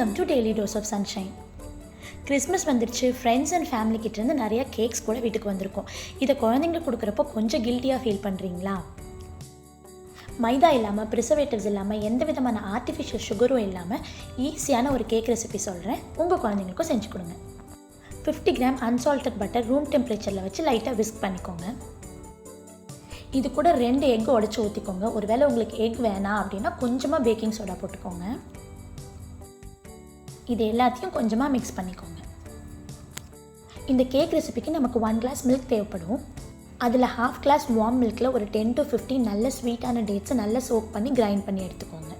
Welcome to daily dose of sunshine Christmas வந்துருச்சு. Friends and family கிட்டேருந்து நிறையா cakes கூட வீட்டுக்கு வந்திருக்கும். இதை குழந்தைங்களுக்கு கொடுக்குறப்போ கொஞ்சம் கில்ட்டியாக ஃபீல் பண்ணுறீங்களா மைதா இல்லாமல் ப்ரிசர்வேட்டிவ்ஸ் இல்லாமல் எந்த விதமான ஆர்டிஃபிஷியல் சுகரும் இல்லாமல் ஈஸியான ஒரு கேக் ரெசிபி சொல்கிறேன் உங்கள் குழந்தைங்களுக்கும் செஞ்சு கொடுங்க. Fifty gram unsalted butter room டெம்பரேச்சரில் வச்சு லைட்டாக விஸ்க் பண்ணிக்கோங்க. இது கூட ரெண்டு எக் உடச்சி ஊற்றிக்கோங்க ஒருவேளை உங்களுக்கு எக் வேணாம் அப்படின்னா கொஞ்சமாக பேக்கிங் சோடா போட்டுக்கோங்க. இது எல்லாத்தையும் கொஞ்சமாக மிக்ஸ் பண்ணிக்கோங்க. இந்த கேக் ரெசிபிக்கு நமக்கு ஒன் கிளாஸ் மில்க் தேவைப்படும். அதில் ஹாஃப் கிளாஸ் வார்ம் மில்கில் ஒரு டென் டு 15 நல்ல ஸ்வீட்டான டேட்ஸை நல்லா சோக் பண்ணி கிரைண்ட் பண்ணி எடுத்துக்கோங்க.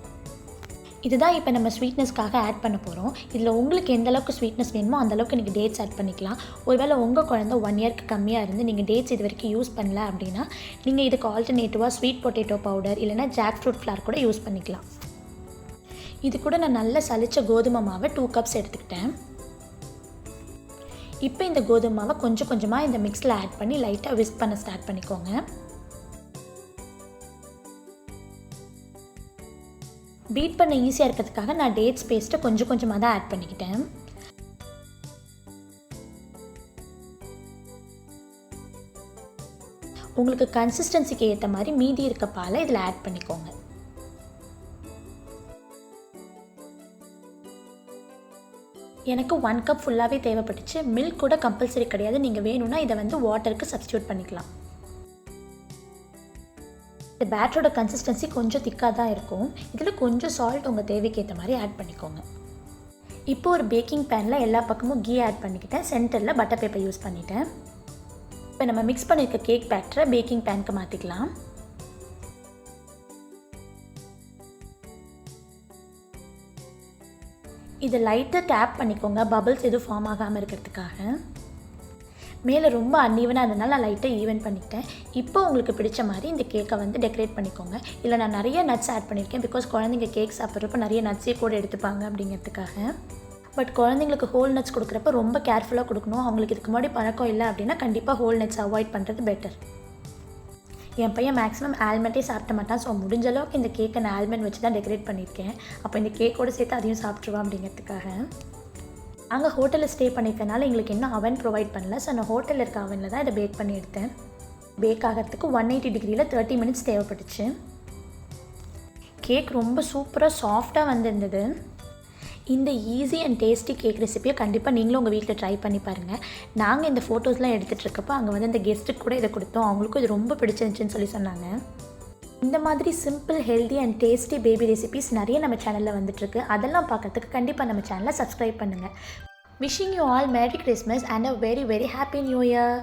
இதுதான் இப்போ நம்ம ஸ்வீட்னஸ்க்காக ஆட் பண்ண போகிறோம் இதில் உங்களுக்கு எந்த அளவுக்கு ஸ்வீட்னஸ் வேணுமோ அந்தளவுக்கு நீங்கள் டேட்ஸ் ஆட் பண்ணிக்கலாம். ஒருவேளை உங்கள் குழந்த ஒன் இயர்க்கு கம்மியாக இருந்து நீங்கள் டேட்ஸ் இது வரைக்கும் யூஸ் பண்ணல அப்படின்னா நீங்கள் இதுக்கு ஆல்டர்னேட்டிவாக ஸ்வீட் பொட்டேட்டோ பவுடர் இல்லைனா ஜாக் ஃப்ரூட் ஃப்ளார் கூட யூஸ் பண்ணிக்கலாம். இது கூட நான் நல்லா சலிச்ச கோதுமை மாவை டூ கப்ஸ் எடுத்துக்கிட்டேன். இப்போ இந்த கோதுமை மாவை கொஞ்சம் கொஞ்சமாக இந்த மிக்ஸில் ஆட் பண்ணி லைட்டாக விஸ்க் பண்ண ஸ்டார்ட் பண்ணிக்கோங்க. பீட் பண்ண ஈஸியாக இருக்கிறதுக்காக நான் டேட்ஸ் பேஸ்ட்டை கொஞ்சம் கொஞ்சமாக தான் ஆட் பண்ணிக்கிட்டேன். உங்களுக்கு கன்சிஸ்டன்சிக்கு ஏற்ற மாதிரி மீதி இருக்க பாலை இதில் ஆட் பண்ணிக்கோங்க. எனக்கு ஒன் கப் ஃபுல்லாகவே தேவைப்பட்டுச்சு. மில்க் கூட கம்பல்சரி கிடையாது. நீங்கள் வேணும்னா இதை வந்து வாட்டருக்கு சப்ஸ்டியூட் பண்ணிக்கலாம். இந்த பேட்டரோட கன்சிஸ்டன்சி கொஞ்சம் திக்காக தான் இருக்கும். இதில் கொஞ்சம் சால்ட் உங்கள் தேவைக்கு ஏற்ற மாதிரி ஆட் பண்ணிக்கோங்க. இப்போ ஒரு பேக்கிங் பேனில் எல்லா பக்கமும் கீ ஆட் பண்ணிக்கிட்டேன். சென்டரில் பட்டர் பேப்பர் யூஸ் பண்ணிட்டேன். இப்போ நம்ம மிக்ஸ் பண்ணியிருக்க கேக் பேட்டரை பேக்கிங் பேனுக்கு மாற்றிக்கலாம் இதை லைட்டாக டேப் பண்ணிக்கோங்க. பபிள்ஸ் எதுவும் ஃபார்ம் ஆகாமல் இருக்கிறதுக்காக. மேலே ரொம்ப அன்ஈவனாக இருந்தனால நான் லைட்டாக ஈவென்ட் பண்ணிட்டேன் இப்போ உங்களுக்கு பிடிச்ச மாதிரி இந்த கேக்கை வந்து டெக்கரேட் பண்ணிக்கோங்க. இல்லை நான் நிறைய நட்ஸ் ஆட் பண்ணியிருக்கேன் பிகாஸ் குழந்தைங்க கேக் சாப்பிட்றப்ப நிறைய நட்ஸே கூட எடுத்துப்பாங்க அப்படிங்கிறதுக்காக. பட் குழந்தைங்களுக்கு ஹோல் நட்ஸ் கொடுக்குறப்ப ரொம்ப கேர்ஃபுல்லாக கொடுக்கணும். அவங்களுக்கு இதுக்கு முன்னாடி பழக்கம் இல்லை அப்படின்னா கண்டிப்பாக ஹோல் நட்ஸ் அவாய்ட் பண்ணுறது பெட்டர் என் பையன் மேக்ஸிமம் ஆல்மண்டே சாப்பிட மாட்டான். ஸோ முடிஞ்ச அளவுக்கு இந்த கேக்கை நான் ஆல்மண்ட் வச்சு தான் டெக்கரேட் பண்ணியிருக்கேன். அப்போ இந்த கேக்கோடு சேர்த்து அதையும் சாப்பிட்ருவான் அப்படிங்கிறதுக்காக. அங்கே ஹோட்டலில் ஸ்டே பண்ணியிருக்கனால எங்களுக்கு இன்னும் அவன் ப்ரொவைட் பண்ணல. ஸோ நான் ஹோட்டலில் இருக்க அவனில் தான் இதை பேக் பண்ணி எடுத்தேன். பேக் ஆகிறதுக்கு ஒன் எயிட்டி டிகிரியில் தேர்ட்டி மினிட்ஸ் தேவைப்பட்டுச்சு. கேக் ரொம்ப சூப்பராக சாஃப்டாக வந்திருந்தது. இந்த ஈஸி அண்ட் டேஸ்டி கேக் ரெசிபியை கண்டிப்பாக நீங்களும் உங்கள் வீட்டில் ட்ரை பண்ணி பாருங்கள் நாங்கள் இந்த ஃபோட்டோஸ்லாம் எடுத்துகிட்டு இருக்கப்போ அங்கே வந்து அந்த கெஸ்ட்டுக்கு கூட இதை கொடுத்தோம். அவங்களுக்கும் இது ரொம்ப பிடிச்சிருந்துச்சின்னு சொல்லி சொன்னாங்க. இந்த மாதிரி simple healthy and tasty baby recipes நிறைய நம்ம சேனலில் வந்துட்டுருக்கு அதெல்லாம் பார்க்கறதுக்கு கண்டிப்பாக நம்ம சேனலை சப்ஸ்கிரைப் பண்ணுங்கள் wishing you all merry Christmas and a very very happy new year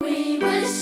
We wish